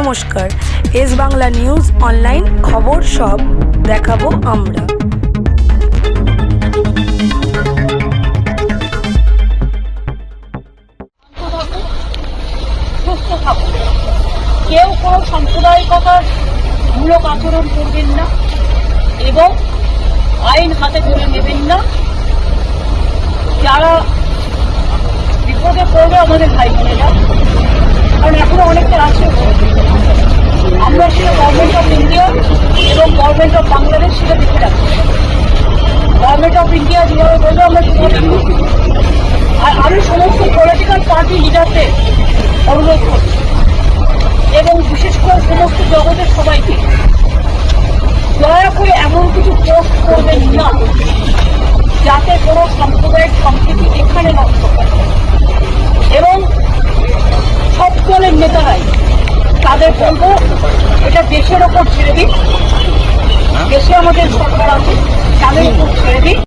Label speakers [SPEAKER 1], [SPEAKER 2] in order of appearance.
[SPEAKER 1] নমস্কার। S Bangla news online খবর সব দেখাবো আমরা।
[SPEAKER 2] কেউ কোনো সাম্প্রদায়িকতার মূলক আচরণ করবেন না এবং আইন হাতে তুলে নেবেন না। যারা বিপদে পড়বে আমাদের ভাই বোনেরা কারণ এখনও অনেকটা আছে আমরা সেটা গভর্নমেন্ট অফ ইন্ডিয়া এবং গভর্নমেন্ট অফ বাংলাদেশ সেটা দেখে রাখছি গভর্নমেন্ট অফ ইন্ডিয়া যেভাবে বলবে, আমরা আর আমি সমস্ত পলিটিক্যাল পার্টি লিডারদের অনুরোধ করি এবং বিশেষ করে সমস্ত জগতের সবাইকে। দয়া করে এমন কিছু পোস্ট করবেন না, যাতে কোনো সাম্প্রদায়িক সম্প্রীতি এখানে নষ্ট হয়। এবং সব দলের নেতারাই তাদের বলব, এটা দেশের ওপর ছেড়ে দিন। আমাদের সরকার আছে